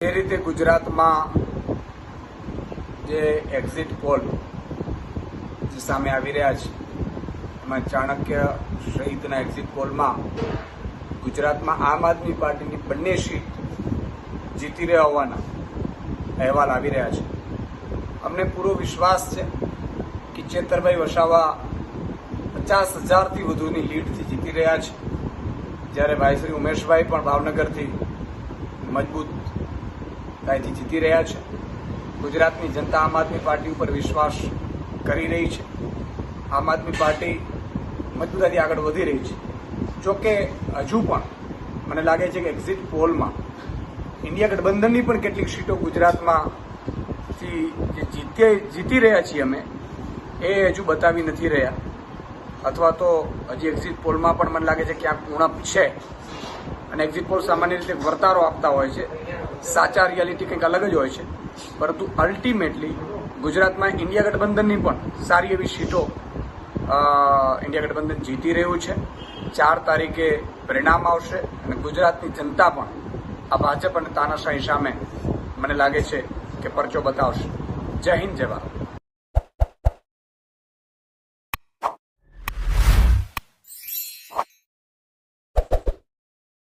જે રીતે ગુજરાતમાં જે એક્ઝિટ પોલ જે સામે આવી રહ્યા છે, એમાં ચાણક્ય સહિતના એક્ઝિટ પોલમાં ગુજરાતમાં આમ આદમી પાર્ટીની બંને સીટ જીતી રહ્યા હોવાના અહેવાલ આવી રહ્યા છે. અમને પૂરો વિશ્વાસ છે કે ચેતરભાઈ વસાવા પચાસ હજારથી વધુની લીડથી જીતી રહ્યા છે. જ્યારે ભાઈ શ્રી ઉમેશભાઈ પણ ભાવનગરથી મજબૂત કાયથી જીતી રહ્યા છે. ગુજરાતની જનતા આમ આદમી પાર્ટી ઉપર વિશ્વાસ કરી રહી છે. આમ આદમી પાર્ટી મજબૂતાથી આગળ વધી રહી છે. જોકે હજુ પણ મને લાગે છે કે એક્ઝિટ પોલમાં ઇન્ડિયા ગઠબંધનની પણ કેટલીક સીટો ગુજરાતમાંથી જે જીતે, જીતી રહ્યા છીએ અમે, એ હજુ બતાવી નથી રહ્યા. અથવા તો હજી એક્ઝિટ પોલમાં પણ મને લાગે છે ક્યાંક ઉણપ છે અને એક્ઝિટ પોલ સામાન્ય રીતે વર્તારો આપતા હોય છે, સાચા રિયાલિટી કંઈક અલગ જ હોય છે. પરંતુ અલ્ટિમેટલી ગુજરાતમાં ઇન્ડિયા ગઠબંધનની પણ સારી એવી સીટો ઇન્ડિયા ગઠબંધન જીતી રહ્યું છે. ચાર તારીખે પરિણામ આવશે અને ગુજરાતની જનતા પણ આ ભાજપ અને તાનાશાહી સામે મને લાગે છે કે પરચો બતાવશે. જય હિન્દ, જય ભારત.